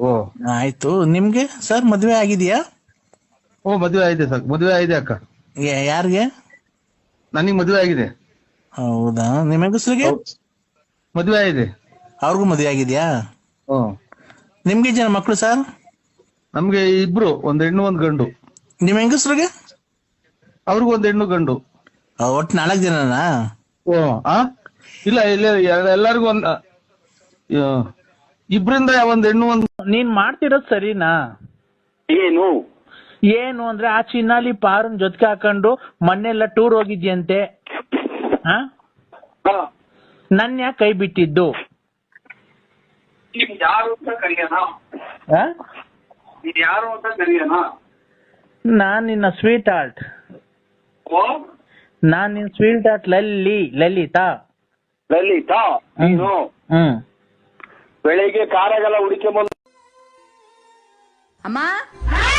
ಓ. ಆಯ್ತು ನಿಮ್ಗೆ? ಸರ್ ಮದ್ವೆ ಆಗಿದೆಯಾ? ಓ ಮದುವೆ ಆಗಿದೆ ಸರ್. ಮದುವೆ ಆಗಿದೆ ಅಕ್ಕ. ಯ- ಯಾರಿಗೆ? ನನಗೆ ಮದುವೆ ಆಗಿದೆ. ಹೌದಾ? ನಿಮ್ಮ ಹೆಂಗಸ್ರಿಗೆ ಮದುವೆ ಆಗಿದೆ. ಅವ್ರಿಗೂ ಮದುವೆ ಆಗಿದ್ಯಾ? ಓ ನಿಮ್ಗೆ ಜನ ಮಕ್ಕಳು ಸರ್? ನಮ್ಗೆ ಇಬ್ರು ಒಂದ್ ಹೆಣ್ಣು ಒಂದ್ ಗಂಡು. ನಿಮ್ಮ ಹೆಂಗಸ್ರಿಗೆ? ಅವ್ರಿಗೂ ಒಂದ್ ಹೆಣ್ಣು ಗಂಡು. ಆ, ಒಟ್ಟು ನಾಲ್ಕು ಜನನಾ? ಓ ಆ? ಇಲ್ಲ ಇಲ್ಲ ಎಲ್- ಎಲ್ಲರಿಗೂ ಒಂದ್ ಆ, ಇಬ್ರಿಂದ ಒಂದ್ ಹೆಣ್ಣು ಒಂದ್ ನೀನ್ ಮಾಡ್ತಿರೋದ್ ಸರಿನಾ? ಏನು? ಏನು ಅಂದ್ರೆ ಆ ಚಿನ್ನಾಲಿ ಪಾರನ್ ಜೊತೆಗೆ ಹಾಕೊಂಡು ಮೊನ್ನೆಲ್ಲ ಟೂರ್ ಹೋಗಿದ್ಯಂತೆ? ಹಾ? ನನ್ ಯಾಕೆ ಕೈ ಬಿಟ್ಟಿದ್ದು? ನೀವ್ ಯಾರು ಅಂತ ಕರೆಯೋಣ? ಆ? ನೀವ್ ಯಾರು ಅಂತ ಕರೆಯೋಣ? ನಾನ್ ನಿನ್ನ ಸ್ವೀಟ್ ಆರ್ಟ್ ಓ ನಾನ್ ನಿನ್ ಸ್ವೀಟ್ ಆರ್ಟ್ ಲಲ್ಲಿ ಲಲಿತಾ. ಲಲಿತಾ? ನೀನು? ಹ್ಮ್. ಬೆಳಿಗ್ಗೆ ಕಾರಾಗೆಲ್ಲ ಹುಡುಕಿ ಬಂದು 好吗？